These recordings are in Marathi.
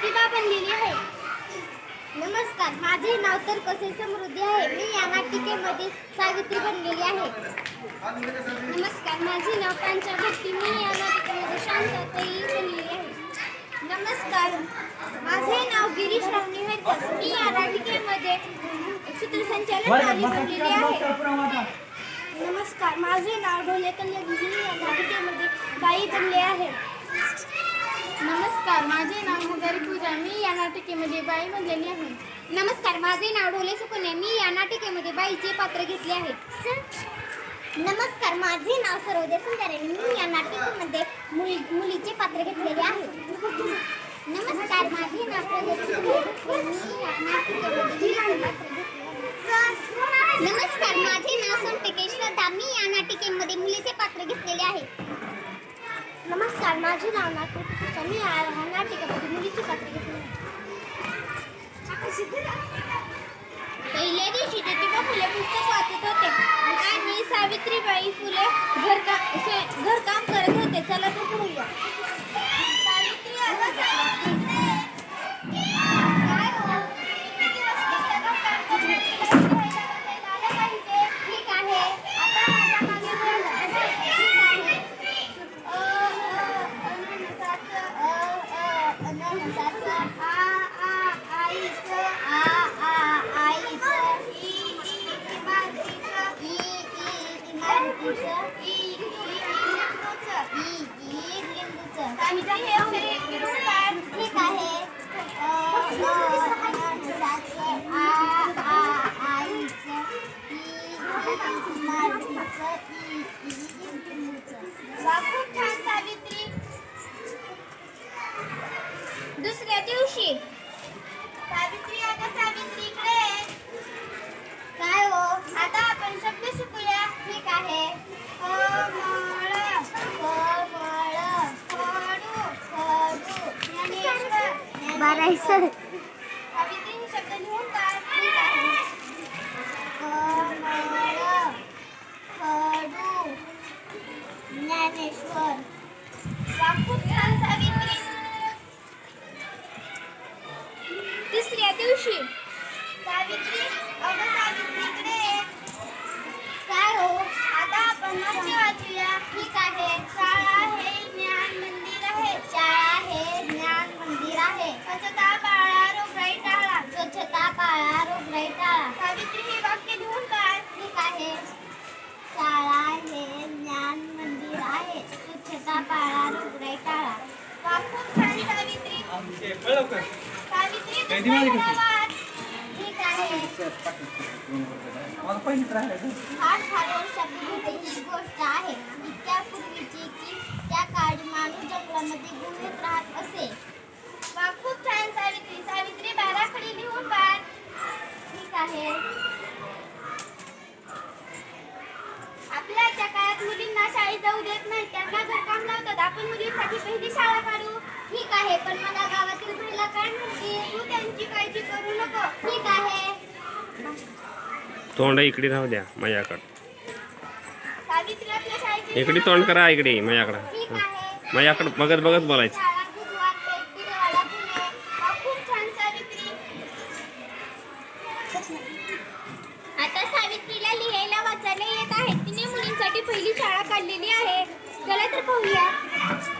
ज्योतिबा बनलेली आहे. नमस्कार माझे नाव तर कसे समृद्धी आहे. मी या नाटिकेमध्ये सावित्री बनलेली आहे. नमस्कार माझे नाव कांचा भक्ती मी या नाटिकेमध्ये शांतताई बनलेली आहे. नमस्कार माझे नाव गिरीश रावणी वेटस मी या नाटिकेमध्ये सूत्रसंचालन बनलेली आहे. नमस्कार माझे नाव ढोले कल्याणी या नाटिकेमध्ये बाई बनले आहे. नमस्कार माझे नाव हजारी पूजा. मी या नाटिकेमध्ये बाई बनलेली आहे. नमस्कार माझे नाव ढोले सुकन्या मी या नाटिकेमध्ये बाईचे पात्र घेतले आहे. नमस्कार माझे नाव सरोदे सुंदरे. मी या नाटिकेमध्ये मुली मुलीचे पात्र घेतलेले आहे. नमस्कार माझे नाव प्रगती मी या नाटिकेमध्ये नमस्कार माझे नाव सोनटके श्रद्धा मी या नाटिकेमध्ये मुलीचे पात्र घेतलेले आहे. नमस्कार माझे नाव नाटक मी या नाटिकेमध्ये मुलीचे पात्र घेतले पहिल्या दिवशी ज्योतिबा फुले पुस्तक वाचत होते. आणि सावित्रीबाई फुले घर Yeah. शाळा हे ज्ञान मंदिर आहे. स्वच्छता पाळा रोगराई टाळा. वा, खूप छान सावित्री. ठीक आहे. जाऊ देत नाही. त्यांना जर काम लावतात आपण मुलींसाठी पहिली शाळा काढू. ठीक आहे पण मला गावातील महिला काय म्हणते? तू त्यांची काळजी करू नको. ठीक आहे. तोंड इकडे राहू द्या माझ्याकडं. सावित्री आपल्या शाळेची इकडे तोंड करा इकडे माझ्याकडं. ठीक. आहे. माझ्याकडं बघत बघत बोलायचं. चला तर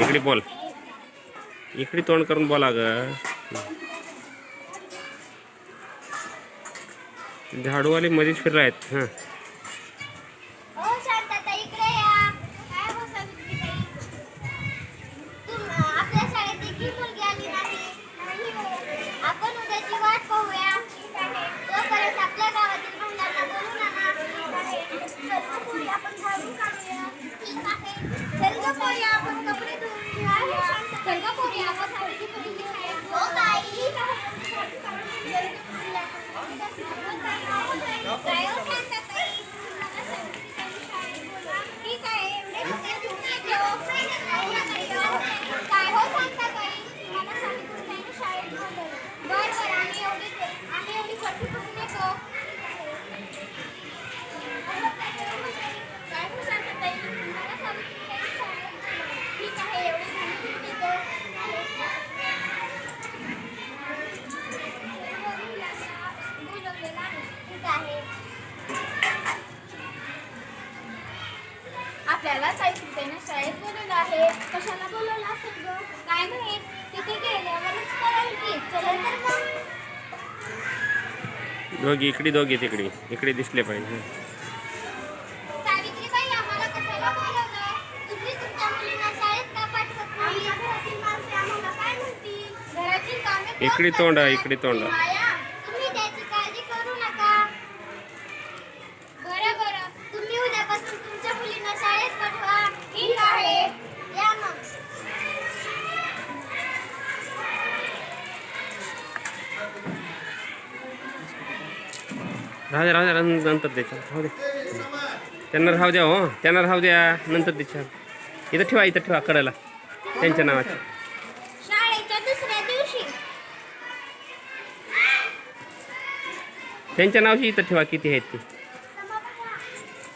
इकडे बोल. इकडे तोंड करून बोला ग झाडूवाले मध्येच फिरला आहेत हां. दोघी इकडे दोघी तिकडे. इकडे दिसले पाहिजे. इकडे तोंड इकडे तोंड राहू द्या राहू द्या नंतर त्याच्या राहू दे. त्यांना राहू द्या हो त्यांना राहू द्या नंतर त्याच्या इथं ठेवा इथं ठेवा कडाला. त्यांच्या नावाची. त्यांच्या नावची इथं ठेवा किती आहेत ती.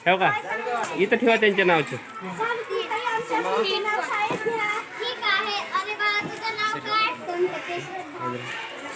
ठेव का? इथं ठेवा त्यांच्या नावची. ठीक आहे.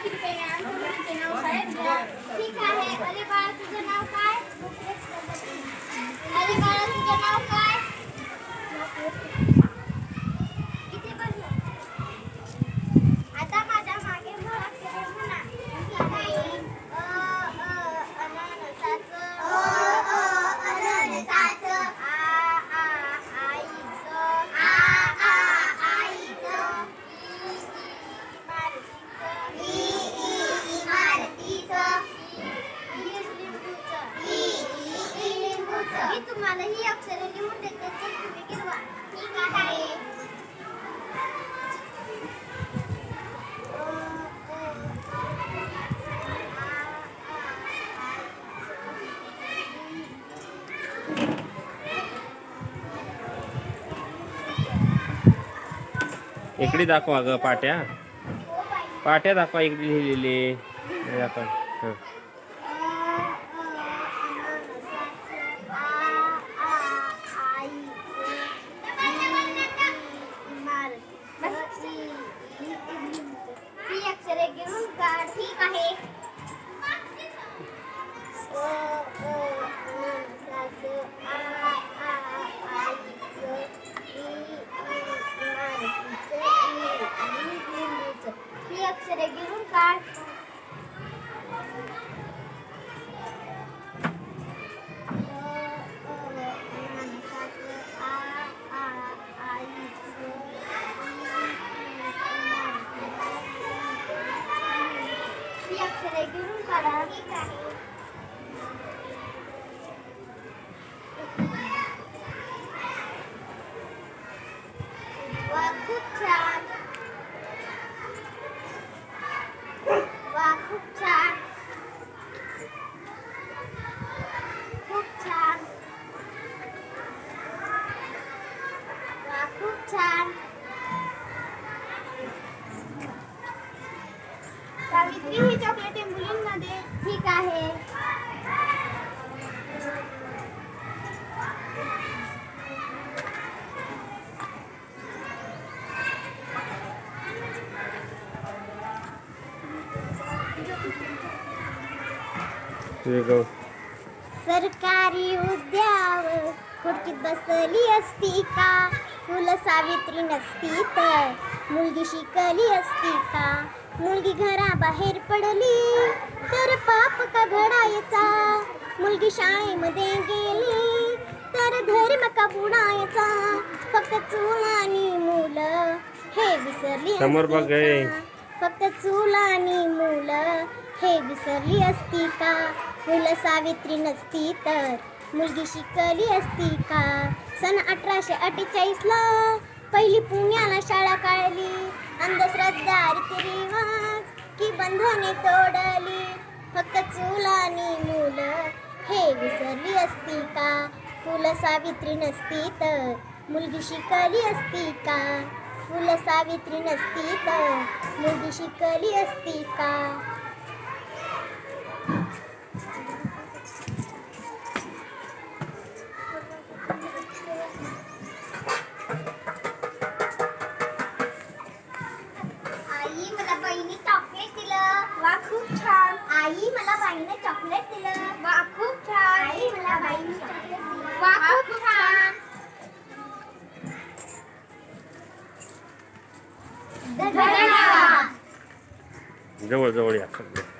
अरे बाळा तुझं इकडे दाखवा ग पाट्या. पाट्या दाखवा इकडे लिहिलेले. दाखवा. हां. Oh. सरकारी उद्यावर खुर्चीत बसली असती का? फुलं सावित्री नसती तर मुलगी शिकली असती का? मुलगी घराबाहेर पडली तर पाप का घडायचा? मुलगी शाळेमध्ये गेली तर धर्म का बुडायचा? फक्त चूल आणि मुलं हे विसरली समोर? फक्त चूल आणि मुलं हे विसरली असती का? फुलं सावित्री नसती तर मुलगी शिकली असती का? सन अठराशे अठ्ठेचाळीसला पहिली पुण्याला शाळा काढली. अंधश्रद्धा रीतिरिवाज की बंधने तोडली. फक्त चुलानी आणि मुलं हे विसरली असती का? फुलं सावित्री नसती तर मुलगी शिकली असती का? फुलं सावित्री नसती तर मुलगी शिकली असती का? 通りやったんで。